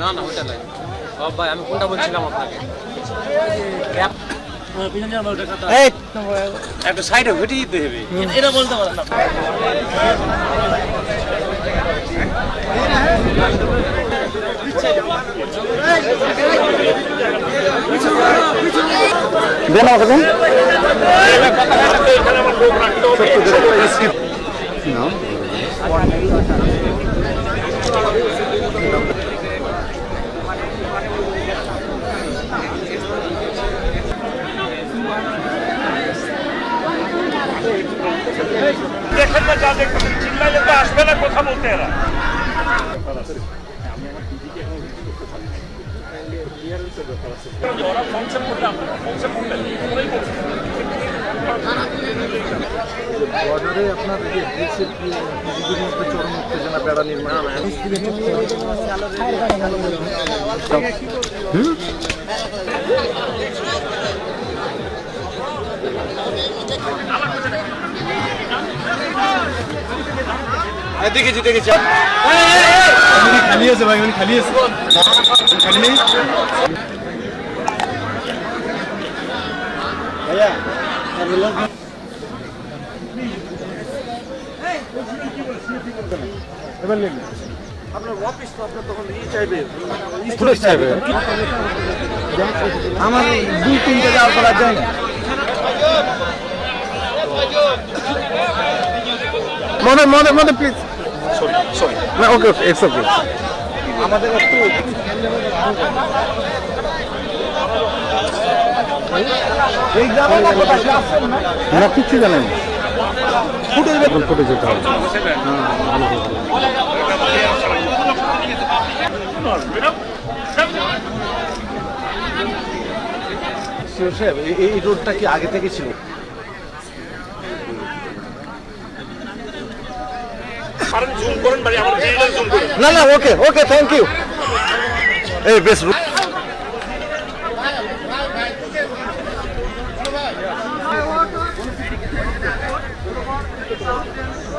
না না ওইটা নাই। ভাই আমি কোনটা বলছিলাম আপনাকে? একটা সাইডে ঘুরিয়ে দিতে হবে। এটা বলতে পারেন না। দেন আমাকে দেন। দেখেন না যা দেখতেছেন চিল্লাইলে তো আসবে না কথা বলতে এরা ওরা কনসেপ্ট করলে আপনারা কনসেপ্ট করলেন ওরাই বলছে বর্ডারে আপনার এই যে দেশের বিজিবির মধ্যে চরম উত্তেজনা বেড়া নির্মাণ। দেখেছি দেখেছি। খালি আছে ভাই উনি খালি আছে খালি নেই এবার নেন আপনার অফিস তো আপনার তখন ই চাইবে ফুটেজ চাইবে আমার দুই তিনটে যাওয়ার পর মনে মনে মনে প্লিজ না ওকে ওকে ইটস ওকে আমাদের একটু না কিচ্ছু জানেন ফুটে দেখুন ফুটে যেতে হবে। সাহেব এই- এই রোডটা কি আগে থেকে ছিল? না না ওকে ওকে থ্যাংক ইউ এই বেশ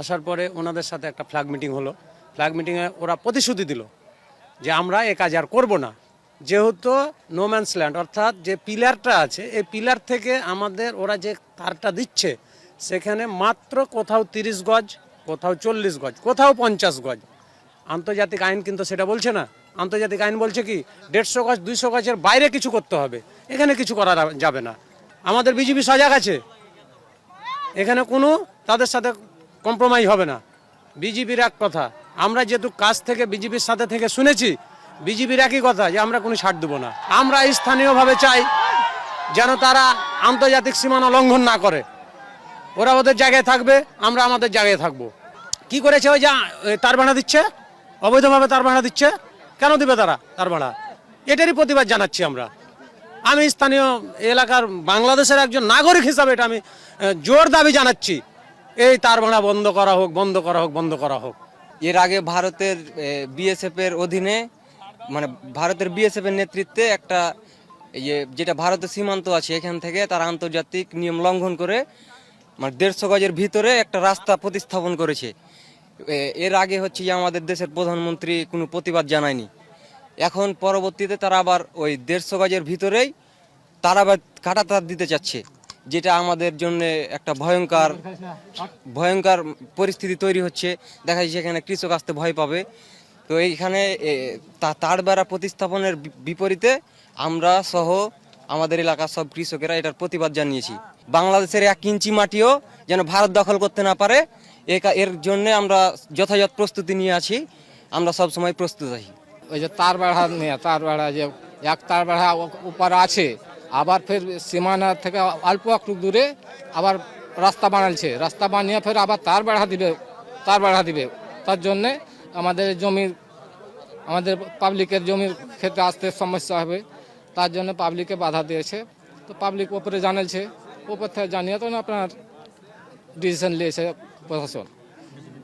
আসার পরে ওনাদের সাথে একটা ফ্ল্যাগ মিটিং হলো। ফ্ল্যাগ মিটিংয়ে ওরা প্রতিশ্রুতি দিল যে আমরা এ কাজ আর করব না। যেহেতু নোম্যান্স ল্যান্ড অর্থাৎ যে পিলারটা আছে, এই পিলার থেকে আমাদের ওরা যে তারটা দিচ্ছে, সেখানে মাত্র কোথাও তিরিশ গজ, কোথাও চল্লিশ গজ, কোথাও পঞ্চাশ গজ। আন্তর্জাতিক আইন কিন্তু সেটা বলছে না। আন্তর্জাতিক আইন বলছে কি, দেড়শো গজ, দুইশো গজের বাইরে কিছু করতে হবে। এখানে কিছু করা যাবে না। আমাদের বিজেপি সজাগ আছে। এখানে কোনো তাদের সাথে কম্প্রোমাইজ হবে না। বিজেপির এক কথা, আমরা যেহেতু কাজ থেকে, বিজেপির সাথে থেকে শুনেছি, বিজেপির একই কথা যে আমরা কোনো ছাড় দেবো না। আমরা স্থানীয়ভাবে চাই যেন তারা আন্তর্জাতিক সীমানা লঙ্ঘন না করে। ওরা ওদের জায়গায় থাকবে, আমরা আমাদের জায়গায় থাকব। কি করেছে ওই যে তার ভাড়া দিচ্ছে? অবৈধভাবে তার ভাড়া দিচ্ছে? কেন দিবে তারা তার ভাড়া? এটারই প্রতিবাদ জানাচ্ছি আমরা। আমি স্থানীয় এলাকার বাংলাদেশের একজন নাগরিক হিসাবে এটা আমি জোর দাবি জানাচ্ছি। এই তার ভাড়া বন্ধ করা হোক, বন্ধ করা হোক, বন্ধ করা হোক। এর আগে ভারতের বিএসএফ এর অধীনে মানে ভারতের বিএসএফ এর নেতৃত্বে একটা ইয়ে যেটা ভারতের সীমান্ত আছে, এখান থেকে তারা আন্তর্জাতিক নিয়ম লঙ্ঘন করে মানে দেড়শো গজের ভিতরে একটা রাস্তা প্রতিস্থাপন করেছে। এর আগে হচ্ছে আমাদের দেশের প্রধানমন্ত্রী কোনো প্রতিবাদ জানায়নি। এখন পরবর্তীতে তারা আবার ওই দেড়শো গজের ভিতরেই তারা কাটা তার দিতে চাচ্ছে, যেটা আমাদের জন্য একটা ভয়ঙ্কর ভয়ঙ্কর পরিস্থিতি তৈরি হচ্ছে। দেখা যাচ্ছে এখানে কৃষক আসতে ভয় পাবে। তো এইখানে তার বেড়া প্রতিস্থাপনের বিপরীতে আমরা সহ আমাদের এলাকার সব কৃষকেরা এটার প্রতিবাদ জানিয়েছি। বাংলাদেশের এক ইঞ্চি মাটিও যেন ভারত দখল করতে না পারে এর জন্য আমরা যথাযথ প্রস্তুতি নিয়ে আছি। আমরা সব সময় প্রস্তুত আছি। ওই যে তার বেড়া নিয়ে, তার বেড়া যে এক তার বেড়া উপর আছে, আবার ফের সীমানা থেকে অল্প একটু দূরে আবার রাস্তা বানালছে। রাস্তা বানিয়ে ফের আবার তার বেড়া দিবে, তার বেড়া দিবে। তার জন্যে আমাদের জমির আমাদের পাবলিকের জমির ক্ষেত্রে আসতে সমস্যা হবে। তার জন্য পাবলিকে বাধা দিয়েছে। তো পাবলিক ওপরে জানালছে। ওপর থেকে জানিয়ে তো আপনার ডিসিশন নিয়েছে প্রশাসন।